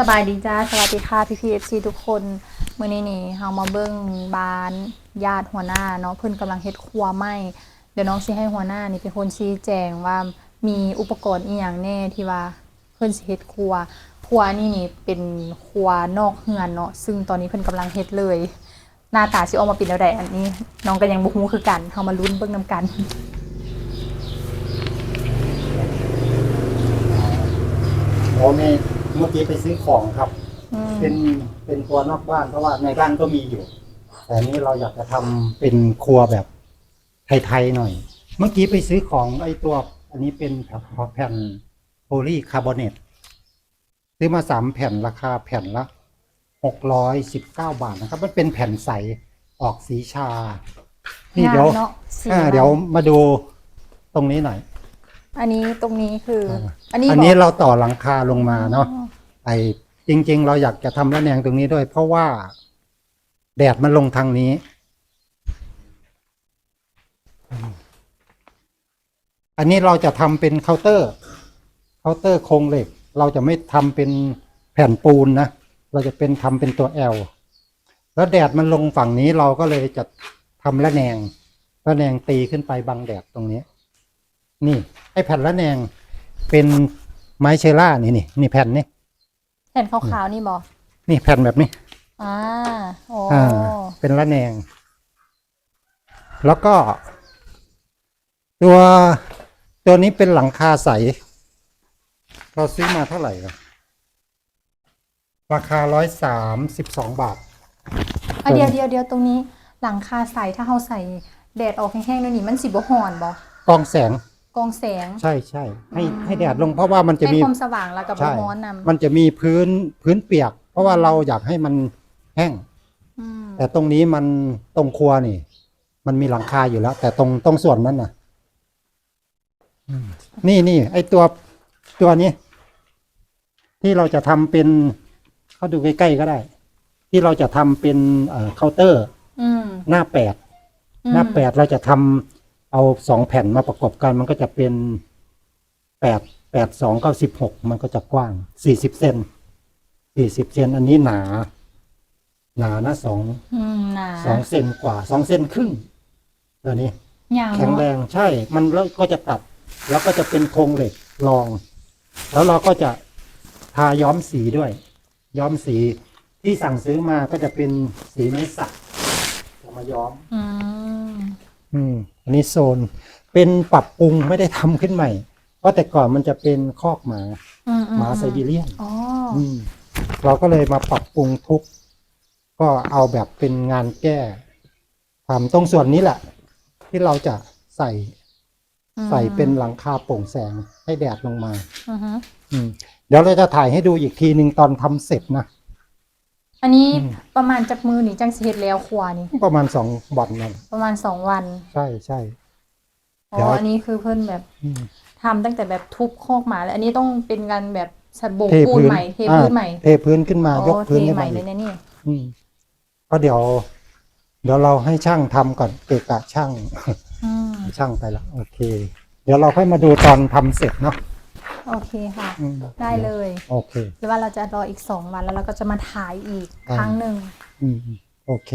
สบายดีจ้าสวัสดีค่ะพี่พีเอฟซีทุกคนมื้อนี้นี่เฮามาเบิ่งบ้านญาติหัวหน้าเนาะเพิ่นกำลังเฮ็ดครัวไหมเดี๋ยวน้องสิให้หัวหน้านี่เป็นคนชี้แจงว่ามีอุปกรณ์อีหยังแน่ที่ว่าเพิ่นสิเฮ็ดครัวครัวนี่นี่เป็นครัวนอกเฮือนเนาะซึ่งตอนนี้เพิ่นกำลังเฮ็ดเลย หน้าตาสิออกมาเป็นแล้วใดอันนี้ น้องก็ยังบ่ฮู้คือกันเฮามาลุ้นเบิ่งนํกันโอ้ม่ เมื่อกี้ไปซื้อของครับ อืมเป็นเป็นครัวนอกบ้านเพราะว่าในบ้านก็มีอยู่ แต่อันนี้เราอยากจะทำเป็นครัวแบบไทยๆหน่อย เมื่อกี้ไปซื้อของไอ้ตัว อันนี้เป็นแผ่นโพลีคาร์บอเนตซื้อมาสามแผ่นราคาแผ่นละหกร้อยสิบเก้าบาทนะครับ มันเป็นแผ่นใสออกสีชา นี่เดี๋ยว งามเนาะสีอ่ามันเดี๋ยวมาดูตรงนี้หน่อย อันนี้ตรงนี้คืออ่าอันนี้อันนี้บกเราต่อหลังคาลงมาเนาะอ๋อไอจริง ๆ เราอยากจะทำระแนงตรงนี้ด้วย เพราะว่าแดดมันลงทางนี้ อันนี้เราจะทำเป็นเคาน์เตอร์ เคาน์เตอร์โครงเหล็ก เราจะไม่ทำเป็นแผ่นปูนนะ เราจะเป็นทำเป็นตัวแอลแล้วแดดมันลงฝั่งนี้เราก็เลยจะทำระแนงระแนงตีขึ้นไปบังแดดตรงนี้ นี่ไอ้แผ่นระแนง เป็นไม้เชล่านี่นี่นี่แผ่นนี่แผ่นขาวๆนี่บอนี่แผ่นแบบนี้อ่าโอ้อ่าเป็นระแนง แล้วก็ ตัวตัวนี้เป็นหลังคาใส เราซื้อมาเท่าไหร่ล่ะราคาร้อยสามสิบสองบาท อะเดียวเดียวเดียวตรงนี้ หลังคาใสถ้าเราใส่แดดออกแห้งๆแล้วนี่มันสิบ่ห่อนบอกองแสงก องแสง ใช่ใช่ให้ให้แดดลงเพราะว่ามันจะให้มีความสว่างแล้วกับบ่ใช่ร้อนนำมันจะมีพื้นพื้นเปียก เพราะว่าเราอยากให้มันแห้งอืมแต่ตรงนี้มันตรงครัวนี่ มันมีหลังคาอยู่แล้ว แต่ตรงตรงส่วนนั้นน่ะอืมนี่นี่ไอตัวตัวนี้ ที่เราจะทำเป็น เขาดูใกล้ๆก็ได้ ที่เราจะทำเป็นเอ่อเคาน์เตอร์อืมหน้าแปดอืมหน้าแปดเราจะทำ เอาสองแผ่นมาประกอบกันมันก็จะเป็นแปดแปดสองเก้าสิบหกมันก็จะกว้างสี่สิบเซนสี่สิบเซนอันนี้หนา หนานะสองอืมหนาสองเซนกว่าสองเซนครึ่งตัวนี้ ยาวแข็งแรเนาะงใช่ มันแล้วก็จะตัด แล้วก็จะเป็นโครงเหล็กรอง แล้วเราก็จะทาย้อมสีด้วย ย้อมสีที่สั่งซื้อมาก็จะเป็นสีไม้สักจะมาย้อม อืมอืม อันนี้โซนเป็นปรับปรุงไม่ได้ทำขึ้นใหม่ เพราะแต่ก่อนมันจะเป็นคอกหมาอืมอืหมาไซบีเรียนอ๋ออืมเราก็เลยมาปรับปรุงทุบก็เอาแบบเป็นงานแก้ทำตรงส่วนนี้แหละ ที่เราจะใส่อืมใส่เป็นหลังคาโปร่งแสงให้แดดลงมาอือฮึอืมเดี๋ยวเราจะถ่ายให้ดูอีกทีหนึ่งตอนทำเสร็จนะ อันนี้อืมประมาณจากมือนี่จังสิเฮ็ดแล้วครัวนี่ ประมาณสองบอลนั่นประมาณสองวันใช่ใช่ อ๋เดี๋อยว อันนี้คือเพิ่นแบบอืมทำตั้งแต่แบบทุบโคอกหมาแล้วอันนี้ต้องเป็นการแบบสะโบกเทปูนพื้นใหม่เทอ่าพื้นใหม่เทพื้นขึ้นมาอ๋ยกอเทพื้นขึ้นใหมาม่เลอียกนะนี่อืมก็เดี๋ยว เดี๋ยวเราให้ช่างทำก่อนเกะกะช่าง อืมช่างไปแล้วโอเค เดี๋ยวเราค่อยมาดูตอนทำเสร็จเนาะ โอเคค่ะ อืมได้เลยโอเค หรือว่าเราจะรออีกสองวันแล้วเราก็จะมาถ่ายอีกอ่าครั้งหนึ่งอืมโอเค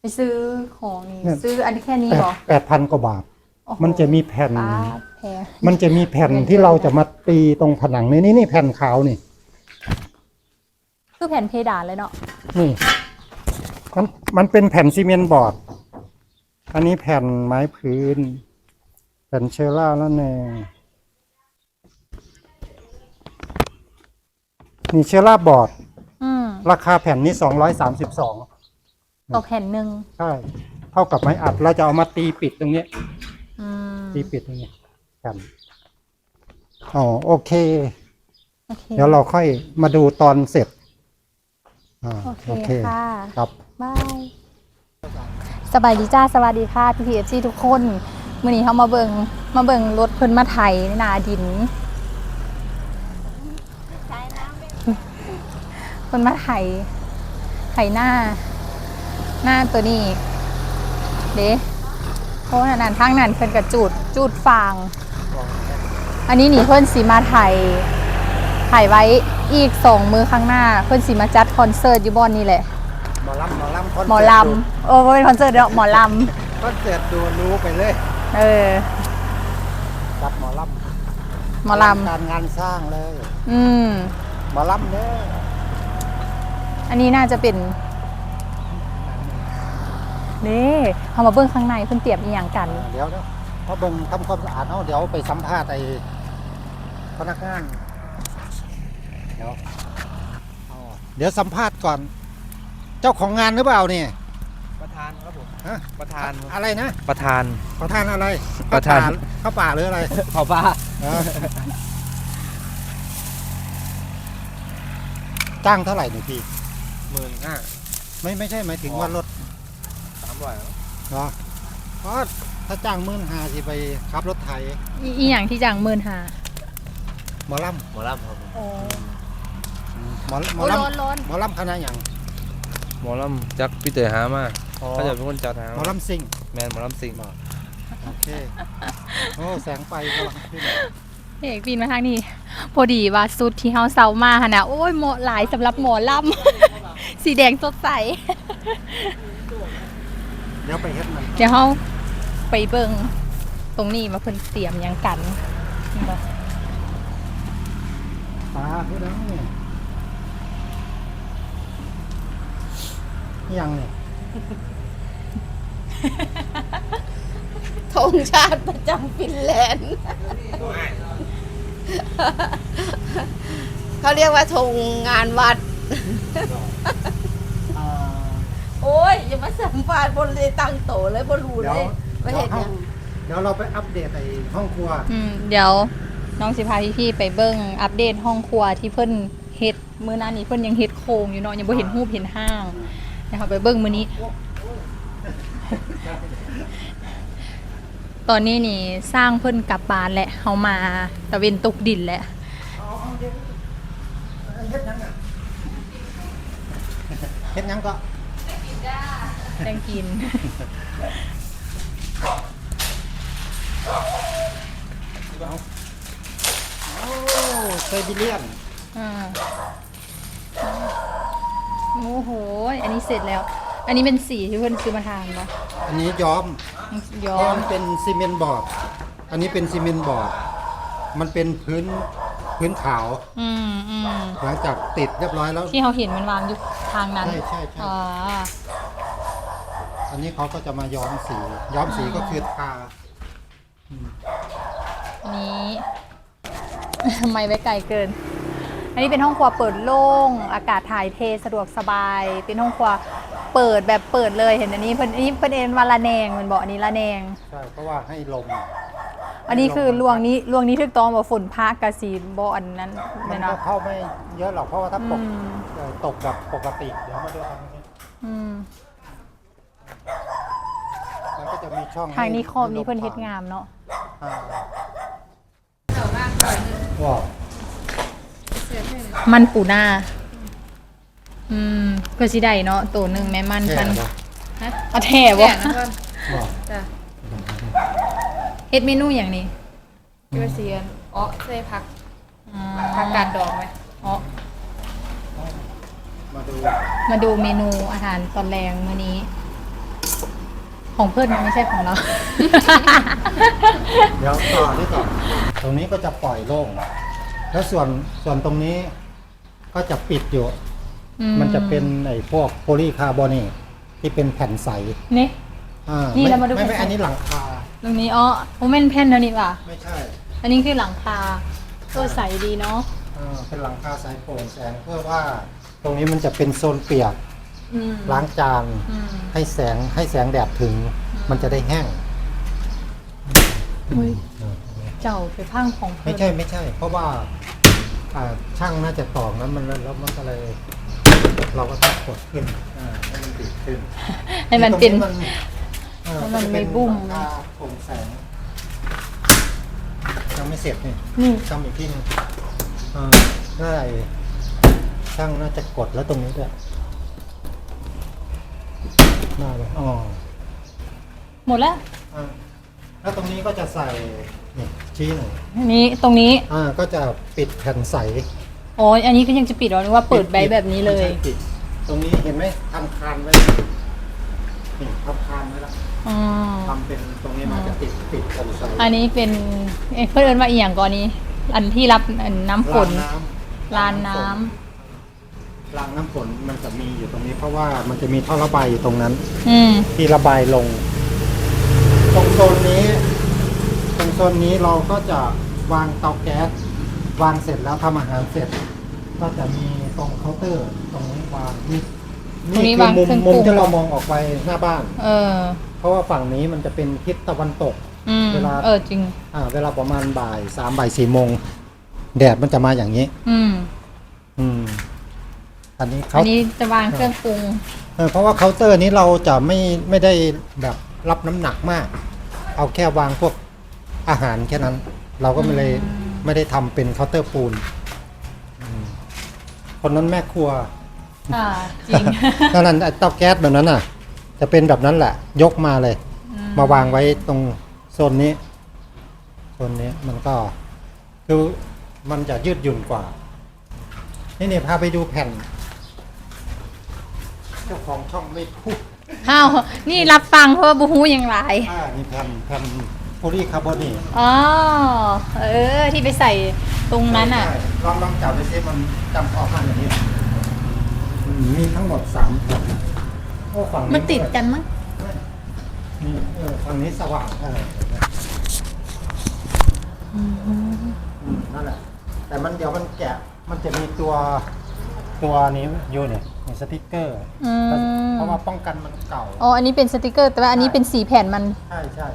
ไปซื้อของนี่เนี่ย ซื้ออันนี้แค่นี้แปเหรดอแปดพันกว่าบาท โอ้โหมันจะมีแผ่น ป้าดแพง มันจะมีแผ่นเงินที่เดือนเราจะมาตีตรงผนังนี่นี่นี่แผ่นขาวนี่ คือแผ่นเพดานเลยเนาะนี่มันมันเป็นแผ่นซีเมนต์บอร์ด อันนี้แผ่นไม้พื้น แผ่นเชล่าแล้วแนง นี่เชล่าบอร์ดอืมราคาแผ่นนี้สองร้อยสามสิบสองต่อแผ่นหนึ่งใช่ เท่ากับไม้อัดเราจะเอามาตีปิดตรงเนี้ย อืมตีปิดตรงนี้แผ่นอ๋อโอเค โอเคเดี๋ยวเราค่อยมาดูตอนเสร็จอ่าโอเคค่ะ ครับ บาย สบายดีจ้าสวัสดีค่ะพี่พีเอฟซีทุกคนมื่อนี้เขามาเบิงมาเบิงรถเพิ่นมาไถนาดิน เพิ่นมาไถไถหน้า หน้าตัวนี้ เด้เพราะว่านั่นทางนั้นเพิ่นกระจูดจูดฟาง อันนี้นี่เพิ่นสีมาไถถ่ายไว้อีกสองมือข้างหน้า เพิ่นสิมาจัดคอนเสิร์ตอยู่บอนนี่แหละ หมอลำหมอลำคอนหมอเสิร์ตลดูำเออบ่เป็นคอนเสิร์ตเด้อหมอลคอนเสิร์ตดูรู้ไปเลยำเออจัดหมอลหมอลำ การงานสร้างเลยำอืม หมอลำเนี่ย อันนี้น่าจะเป็นนี่เอามาเบิ่งข้างในเพิ่นเตรียมอีหยังกัน เดี๋ยวเดี๋ยวเพราะเบิ่งทำความสะอาดเอาเดี๋ยวไปสัมภาษณ์ไอ้พนักงานเดี๋ยวเอาเดี๋ยวสัมภาษณ์ก่อน เจ้าของงานหรือเปล่าเนี่ย ประธานครับผมฮะ ประธานอะไรนะประธาน ประธานอะไรประธาน ข้าวป่าหรืออะไรขอป้าเออจ้างเท่าไหร่เนี่ยพี่ หมื่นห้าไม่ไม่ใช่หมายถึงอ๋อว่ารถสามร้อยเหรอเพราะถ้าจ้างหมื่นหาสิไปขับรถไถอีอีหยังที่จ้างหมื่นห้าหมอลหมอลำครับผมโอ้ำหมอหมอโอ้ลร้อนร้อนำหมอลำคณะอย่างหมอลำจักพี่เต๋อหามาเขาจะเป็นคนจัดหาหมอลำซิงแมนหมอลำสิงโอเคโอ้แสงไฟกำลังขึ้นเอกปีนมาทางนี้ พอดีว่าสุดที่เฮาเซามาหั่นน่ะโอ้ยเหมาะหลายสำหรับหมอลำ สีแดงสดใส เดี๋ยวไปเฮ็ดมันเดี๋ยวเฮาไปเบิ่งตรงนี้มาเพิ่นเตรียมหยังกันนี่บ่ปลาคือแล้วเนี่ยนี่ยังเนี่ยธงชาติประจำฟินแลนด์ เขาเรียกว่าธงงานวัด อ่าโอ้ยอย่ามาสัมภาษณ์บนเลยตั้งโตเลยบนรูเดี๋เลยวยไม่เดี๋ยวเห็นห้อยังงเดี๋ยวเราไปอัปเดตไอ้ห้องครัว อืมเดี๋ยวน้องสิพาพี่ๆไปเบิ่งอัปเดตห้องครัวที่เพิ่นเฮ็ดมื้อนั้นนี่เพิ่นยังเฮ็ดโครงอยู่เนาะยังบ่เห็นรูปเห็นห้างนะคะไปเบิ่งมื้อนี้ ตอนนี้นี่สร้างเพิ่นกลับบ้านแหละเฮามาตะเวนตกดินแหละ เฮ็ดยังอะ เฮ็ดยังก็แดงกินโอ้ไซบีเรียนอ่าโอ้โห อันนี้เสร็จแล้ว อันนี้เป็นสีที่เพิ่นซื้อมาทานปะอันนี้ย้อมย้อย้อมมเป็นซีเมนต์บอร์ดอันนี้เป็นซีเมนต์บอร์ดมันเป็นพื้นพื้นขาวอืมอืมหลังจากติดเรียบร้อยแล้ว ที่เราเห็นมันวางอยู่ ทางนั้นใช่ใช่ใช่อ่าอันนี้เขาก็จะมาย้อมสี ย้อมสีก็คือทาอันนี้ทำไมไว้ไกลเกิน อันนี้เป็นห้องครัวเปิดโล่ง อากาศถ่ายเทสะดวกสบาย เป็นห้องครัวเปิดแบบเปิดเลยเห็นอันนี้เพิ่นอันนี้เพิ่นเอ็นว่าละแนงมันบอกอันนี้ละแนง ใช่เพราะว่าให้ลม อันนี้คือลวงนี้ลวงนี้ถึกต้องว่าฝนพระกระสีบออันนั้นมัแม่นนก็เนาะเข้าไม่เยอะหรอกเพราะว่าถ้าตกอืมเอ่อตกแบบปกติเดี๋ยวมาดูทางนี้อืมมันก็จะมีช่องทางนี้ให้ขอบนี้ให้ลเพิ่นเฮ็ดผ่งามเนาะอ่าว้าวมันปูหน้า อืมเพื่อสิได้เนาะตัวหนึงแม่มันแค่พันปะฮะเอาแท้บ่ว้าว เฮ็ดเมนูอย่างนี้ยูเซียนอ๋อใส่ผักอ่ผักกาดดองไหมอ๋อมาดูมาดูเมนูอาหารตอนแรงมื้อนี้ ของเพื่อนนะไม่ใช่ของเรา เดี๋ยวต่อนี่ต่อตรงนี้ก็จะปล่อยโล่ง แล้วส่วนส่วนตรงนี้ก็จะปิดอยู่อืมันจะเป็นไอ้พวกโพลีคาร์บอเนตที่เป็นแผ่นใส นี่ อ่านี่ไเรามาดูไม่ไม่แผ่นใสอันนี้หลังคา ตรงนี้อ๋อโมเมนแผ่นเท่านี้ป่ะไม่ใช่อันนี้คือหลังคาตัวใสดีเนาะอ่าเป็นหลังคาสายโปร่งแสงเพื่อว่าตรงนี้มันจะเป็นโซนเปียกอืมล้างจานอืมให้แสงให้แสงแดดถึง มันจะได้แห้งอุ้ยเจ้าไปพังของเพิ่นไม่ใช่ไม่ใช่ เพราะว่าอ่าช่างน่าจะตอกนั้นมันแล้วมันก็เลย เราก็ต้องกดขึ้นอ่าให้มันติดขึ้นให้มันเป็น ตรง เอ่อให้มันก็จะไม่เป็บุ้มหลังคาโปร่งแสงยังไม่เสร็จนี่นี่ทำอีกที่หนึงอ่าน่าจะช่างน่าจะกดแล้วตรงนี้ด้วยน่าเลยอ๋อหมดแล้วอ่าแล้วตรงนี้ก็จะใส่นี่ชี้หน่อยอันนี้ตรงนี้อ่าก็จะปิดแผ่นใส อ๋ออันนี้ก็ยังจะปิดเหรอหรือว่าเปิดใบแบบนี้เลย ไม่ใช่ปิดตรงนี้เห็นไหมทำคานไว้นี่ทำคานไว้แล้ว อ๋อทำเป็นตรงนี้มาจะติดติดกันใส่อันนี้เป็นเอ้ยเพื่อนเอิ้นว่าอีหยังก่อนนี้ อันที่รับอันน้ำฝนรางำลานน้ำรางน้ำฝนมันจะมีอยู่ตรงนี้ เพราะว่ามันจะมีท่อระบายอยู่ตรงนั้น อืมที่ระบายลง ตรงโซนนี้ตรงโซนนี้เราก็จะวางเตาแก๊สวางเสร็จแล้วทำอาหารเสร็จ ก็จะมีตรงเคาน์เตอร์ ตรงนี้วางนี่ตรงนี้คืวางมุมเครื่องมุมปรุงที่เรามองออกไปหน้าบ้าน เออ เพราะว่าฝั่งนี้มันจะเป็นทิศตะวันตก อืมเวลา เออจริง อ่าเวลาประมาณบ่ายสามบ่ายสี่โมงแดดมันจะมาอย่างนี้ อืมอืม อันนี้อัเขานนี้จะวางเครื่องปรุง เออเพราะว่าเคาน์เตอร์นี้เราจะไม่ไม่ได้แบบรับน้ำหนักมาก เอาแค่วางพวกอาหารแค่นั้น เราก็ไม่เลยไม่ได้ทำเป็นเคาน์เตอร์ปูนอืมคนนั้นแม่ครัว อ่าจริง นั่นนั่นไอ้เตาแก๊สแบบนั้นน่ะ จะเป็นแบบนั้นแหละ ยกมาเลย มาวางไว้ตรงโซนนี้โซนนี้มันก็คือมันจะยืดหยุ่นกว่า นี่เนี่ยพาไปดูแผ่น เจ้าของช่องไม่พูดอ้าวนี่รับฟังเพราะว่าบูฮูอย่างไรอ่านี่แผ่นแผ่นโพลีคาร์บอเนตอ๋อเออ ที่ไปใส่ตรงนั้นอะ ใช่ลองลองจับดูซิมันจำออกมาอย่างนี้อืมมีทั้งหมดสามแผ่น โอ้ฝั่งมันติดกันมั้งนี่เออฝั่งนี้สว่างเอออืมนั่นแหละ แต่มันเดี๋ยวมันแกะ มันจะมีตัวตัวนี้อยู่เนี่ยมีสติกเกอร์ อืมเพราะว่าป้องกันมันเก่า อ๋ออันนี้เป็นสติกเกอร์ แต่ว่าอันนี้เป็นสีแผ่นมันใช่ใช่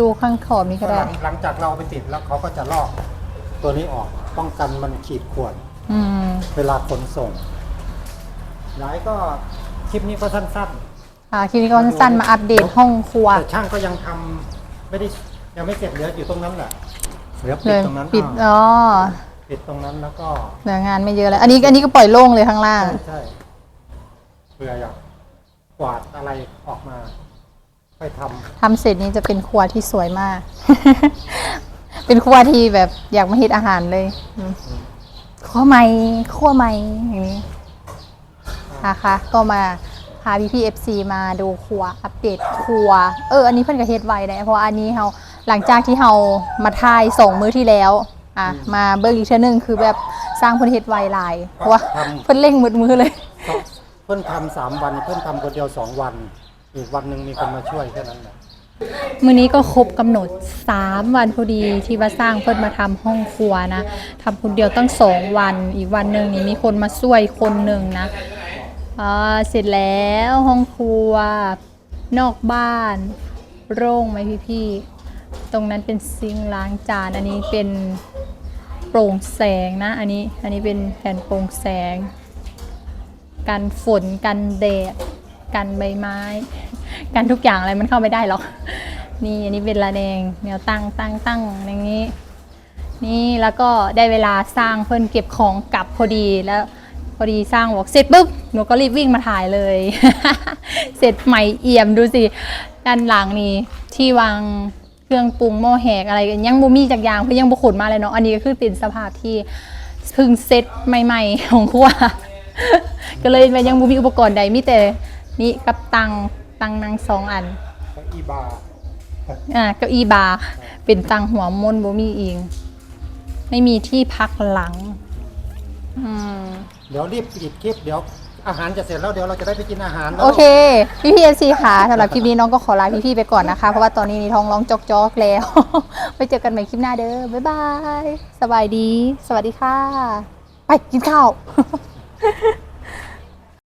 ดูข้างขอบนี้ก็หได้ลังหลังจากเราไปติดแล้วเขาก็จะลอกตัวนี้ออก ป้องกันมันขีดข่วน อืม เวลาขนส่งย้ายก็ คลิปนี้ก็สั้นอ่าคลิปนี้ก็สั้นๆมาอัปเดตห้องครัว ๆ แต่ช่างก็ยังทำไม่ได้ยังไม่เสร็จเหลืออยู่ตรงนั้นแหละเหลือปิเลดยตรงนั้นปิดอ่าอ๋อปิดตรงนั้นแล้วก็ เหลืองานไม่เยอะแล้ว อันนี้อันนี้ก็ปล่อยโล่งเลยข้างล่าง ใช่ใช่เพื่ออยากกวาดอะไรออกมาค่อยทำทำเสร็จนี้จะเป็นครัวที่สวยมาก เป็นครัวที่แบบอยากมาเฮ็ดอาหารเลยอืมครัวใหม่ครัวใหม่อย่างนี้ นะคะ ก็มาพาพี่พีเอฟซีมาดูครัวอัปเดตครัว เออ อันนี้เพิ่นก็เฮ็ดไวได้เพราะว่าอันนี้เฮาหลังจากที่เฮามาถ่ายสองมื้อที่แล้วอะมาเบิ่งอีกเทื่อนึงคือแบบสร้างเพิ่นเฮ็ดไวหลายเพราะว่าทำ เพิ่นเร่งมืดมือเลย เพิ่นทำสามวันเพิ่นทำคนเดียวสองวัน อีกวันหนึ่งมีคนมาช่วยแค่นั้นแหละมื้อนี้ก็ครบกำหนด 3 วันพอดีที่ว่าสร้างเพิ่นมาทำห้องครัวนะทำคนเดียวตั้ง 2 วัน อีกวันหนึ่งนี่มีคนมาช่วยคนหนึ่งนะ อ่าเสร็จแล้วห้องครัว นอกบ้าน โร่งไหมพี่ๆตรงนั้นเป็นซิงค์ล้างจาน อันนี้เป็นโปร่งแสงนะ อันนี้อันนี้เป็นแผ่นโปร่งแสง กันฝนกันแดดกันใบไม้ กันทุกอย่างอะไรมันเข้าไม่ได้หรอก นี่อันนี้เป็นระแนงแนวตั้งตั้งตั้งอย่างนี้ นี่แล้วก็ได้เวลาสร้างเพื่อนเก็บของกลับพอดีแล้ว อดีสร้างบอกเสร็จปุ๊บหนูก็รีบวิ่งมาถ่ายเลย เสร็จใหม่เอี่ยมดูสิ ด้านหลังนี่ที่วางเครื่องปรุงหม้อแหกอะไรกันยังบูมี่จากอยางเพราะยังบุขนมาเลยเนาะอันนี้ก็คือเป็นสภาพที่เพิ่งเซ็ตใหม่ ๆ ของครัวก็เลยยังบูมีอุปกรณ์ใดมีแต่นี่กับตังตังนางสองอันก็อีบาร์อ่าเก้าอี้บาร์เป็นตังหัวมนบ่มีเองไม่มีที่พักหลัง อืม เดี๋ยวรีบปิดคลิปเดี๋ยวอาหารจะเสร็จแล้วเดี๋ยวเราจะได้ไปกินอาหารแล้วโอเคพี่พีเอซีค่ะสำหรับคลิปนี้น้องก็ขอลาพี่พี่ๆไปก่อนนะคะ เพราะว่าตอนนี้นี่ท้องร้องจอกๆแล้ว ไปเจอกันใหม่คลิปหน้าเด้อบ๊ายบาย สบายดี สวัสดีค่ะ ไปกินข้าว